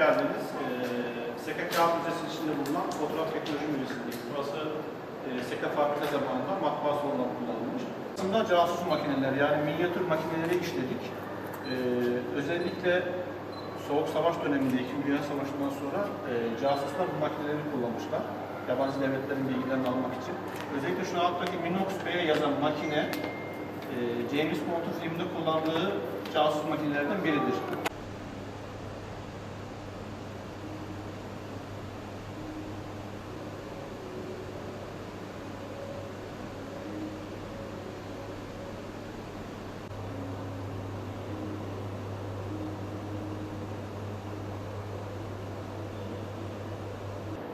geldiniz. Ee, Seka Kağıt Müzesi içinde bulunan Fotoğraf Teknoloji Müzesi'ndeyiz. Burası e, Seka fabrika zamanında matbaası olarak kullanılmış. Aslında casus makineler yani minyatür makineleri işledik. Ee, özellikle Soğuk Savaş döneminde, İkinci Dünya Savaşı'ndan sonra e, casuslar bu makineleri kullanmışlar. Yabancı devletlerin bilgilerini almak için. Özellikle şu alttaki Minox B'ye yazan makine e, James Bond'un filmde kullandığı casus makinelerden biridir.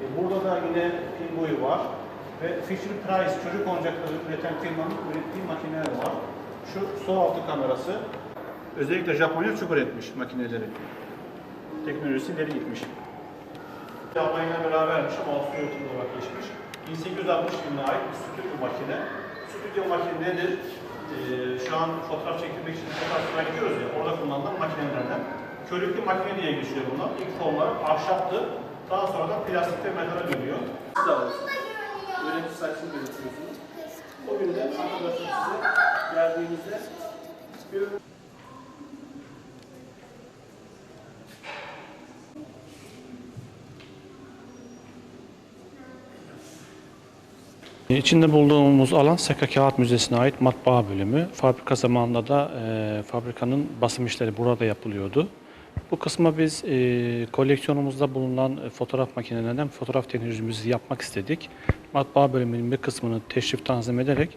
E, Burada da yine boyu var. Ve Fisher Price çocuk oyuncakları üreten firmanın ürettiği makineler var. Şu su altı kamerası. Özellikle Japonya çukur etmiş makineleri. Teknolojisi ileri gitmiş. Almanya'yla berabermiş ama Avusturya olarak geçmiş. 1860 yılına ait bir stüdyo makine. Stüdyo makine nedir? Ee, şu an fotoğraf çektirmek için fotoğrafçılara gidiyoruz ya, orada kullanılan makinelerden. Körüklü makine diye geçiyor bunlar. İlk formları ahşaptı. Daha sonra da plastik ve metale dönüyor. Siz de alın. Öğrenci sayısını belirtiyorsunuz. O gün de arkadaşlar size geldiğinizde bir İçinde bulduğumuz alan Seka Kağıt Müzesi'ne ait matbaa bölümü. Fabrika zamanında da e, fabrikanın basım işleri burada yapılıyordu. Bu kısma biz e, koleksiyonumuzda bulunan e, fotoğraf makinelerinden fotoğraf teknolojimizi yapmak istedik. Matbaa bölümünün bir kısmını teşrif tanzim ederek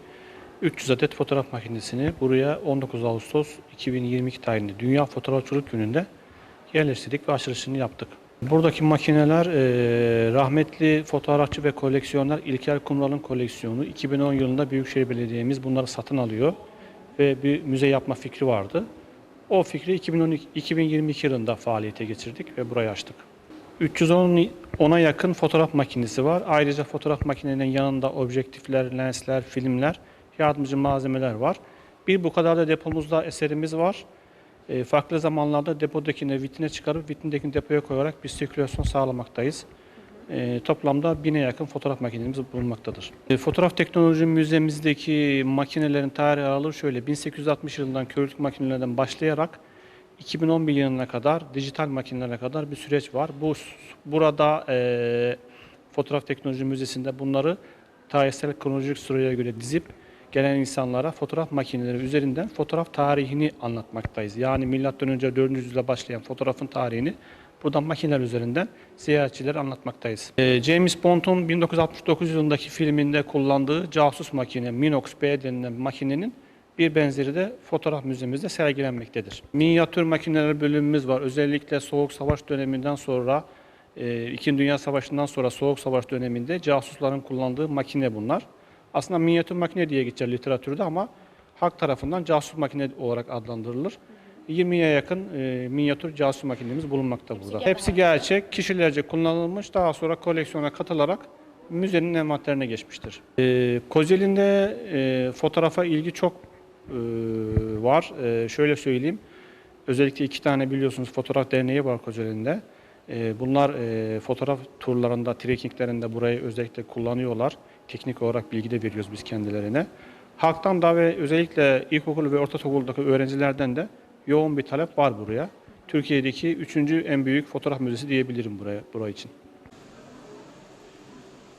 300 adet fotoğraf makinesini buraya 19 Ağustos 2022 tarihinde Dünya Fotoğrafçılık Günü'nde yerleştirdik ve açılışını yaptık. Buradaki makineler e, rahmetli fotoğrafçı ve koleksiyoner İlker Kumral'ın koleksiyonu. 2010 yılında Büyükşehir Belediye'miz bunları satın alıyor ve bir müze yapma fikri vardı. O fikri 2012, 2022 yılında faaliyete geçirdik ve burayı açtık. 310 ona yakın fotoğraf makinesi var. Ayrıca fotoğraf makinenin yanında objektifler, lensler, filmler, yardımcı malzemeler var. Bir bu kadar da depomuzda eserimiz var. E, farklı zamanlarda depodakini vitrine çıkarıp vitrindekini depoya koyarak bir sirkülasyon sağlamaktayız. E, toplamda bine yakın fotoğraf makinemiz bulunmaktadır. E, fotoğraf teknoloji müzemizdeki makinelerin tarih aralığı şöyle 1860 yılından körüklük makinelerden başlayarak 2011 yılına kadar dijital makinelere kadar bir süreç var. Bu burada e, fotoğraf teknoloji müzesinde bunları tarihsel kronolojik sıraya göre dizip gelen insanlara fotoğraf makineleri üzerinden fotoğraf tarihini anlatmaktayız. Yani milattan önce 4. yüzyılda başlayan fotoğrafın tarihini buradan makineler üzerinden ziyaretçilere anlatmaktayız. Ee, James Bond'un 1969 yılındaki filminde kullandığı casus makine Minox B denilen makinenin bir benzeri de fotoğraf müzemizde sergilenmektedir. Minyatür makineler bölümümüz var. Özellikle Soğuk Savaş döneminden sonra, e, İkinci Dünya Savaşı'ndan sonra Soğuk Savaş döneminde casusların kullandığı makine bunlar. Aslında minyatür makine diye geçer literatürde ama halk tarafından casus makine olarak adlandırılır. 20'ye yakın e, minyatür casus makinemiz bulunmakta burada. Hepsi gerçek, kişilerce kullanılmış, daha sonra koleksiyona katılarak müzenin envanterine geçmiştir. E, Kocaeli'nde e, fotoğrafa ilgi çok e, var. E, şöyle söyleyeyim, özellikle iki tane biliyorsunuz fotoğraf derneği var Kocaeli'nde. E, bunlar e, fotoğraf turlarında, trekkinglerinde burayı özellikle kullanıyorlar. Teknik olarak bilgi de veriyoruz biz kendilerine. Halktan da ve özellikle ilkokul ve ortaokuldaki öğrencilerden de yoğun bir talep var buraya. Türkiye'deki üçüncü en büyük fotoğraf müzesi diyebilirim buraya, buraya için.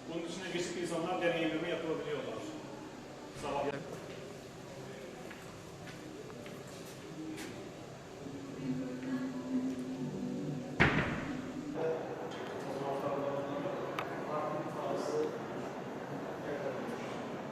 Bunun içine geçip insanlar deneyimleme yapabiliyorlar. Sabah